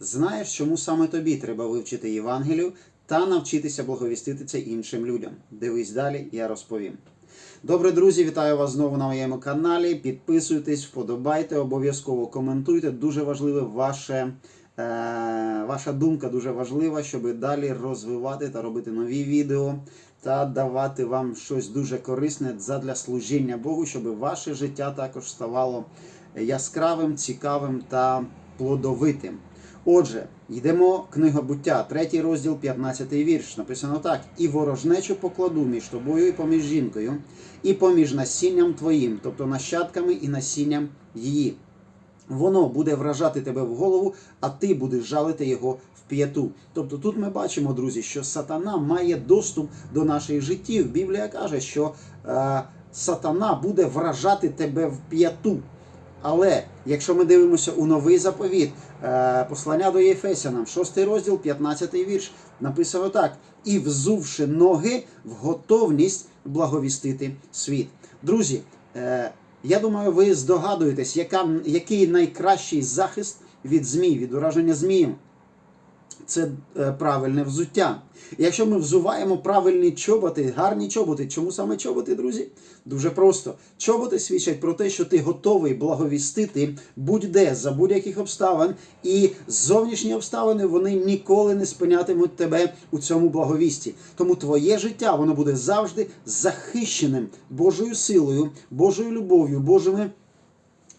знаєш, чому саме тобі треба вивчити Євангелію та навчитися благовістити це іншим людям. Дивись далі, я розповім. Добре, друзі, вітаю вас знову на моєму каналі. Підписуйтесь, вподобайте, обов'язково коментуйте. Дуже важливе ваше, е, ваша думка дуже важлива, щоб далі розвивати та робити нові відео та давати вам щось дуже корисне задля служіння Богу, щоб ваше життя також ставало яскравим, цікавим та плодовитим. Отже, йдемо книга буття, третій розділ, 15 вірш. Написано так: і ворожнечу покладу між тобою і поміж жінкою, і поміж насінням твоїм, тобто нащадками і насінням її. Воно буде вражати тебе в голову, а ти будеш жалити його в п'яту. Тобто тут ми бачимо, друзі, що сатана має доступ до наших життів. Біблія каже, що е, сатана буде вражати тебе в п'яту. Але якщо ми дивимося у новий заповіт, е, послання до Єфесянам, 6 розділ, 15 вірш, написано так: і взувши ноги в готовність благовістити світ. Друзі, е, я думаю, ви здогадуєтесь, яка, який найкращий захист від змій, від ураження змієм. Це е, правильне взуття. Якщо ми взуваємо правильні чоботи, гарні чоботи, чому саме чоботи, друзі? Дуже просто. Чоботи свідчать про те, що ти готовий благовістити будь-де за будь-яких обставин, і зовнішні обставини вони ніколи не спинятимуть тебе у цьому благовісті. Тому твоє життя воно буде завжди захищеним Божою силою, Божою любов'ю, Божими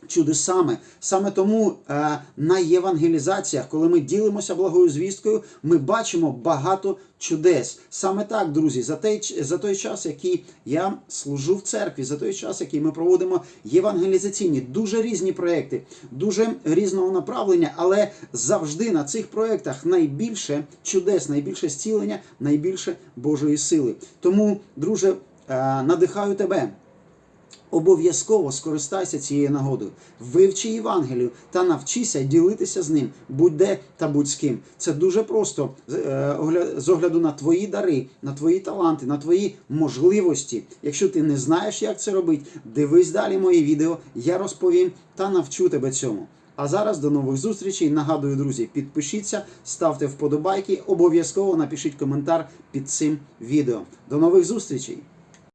чудесами. Саме тому е, на євангелізаціях, коли ми ділимося благою звісткою, ми бачимо багато чудес. Саме так, друзі, за той, за той час, який я служу в церкві, за той час, який ми проводимо євангелізаційні, дуже різні проекти, дуже різного направлення, але завжди на цих проектах найбільше чудес, найбільше зцілення, найбільше Божої сили. Тому, друже, е, надихаю тебе. Обов'язково скористайся цією нагодою, вивчи Євангелію та навчися ділитися з ним будь-де та будь з ким. Це дуже просто е, з огляду на твої дари, на твої таланти, на твої можливості. Якщо ти не знаєш, як це робити, дивись далі мої відео, я розповім та навчу тебе цьому. А зараз до нових зустрічей. Нагадую, друзі, підпишіться, ставте вподобайки, обов'язково напишіть коментар під цим відео. До нових зустрічей!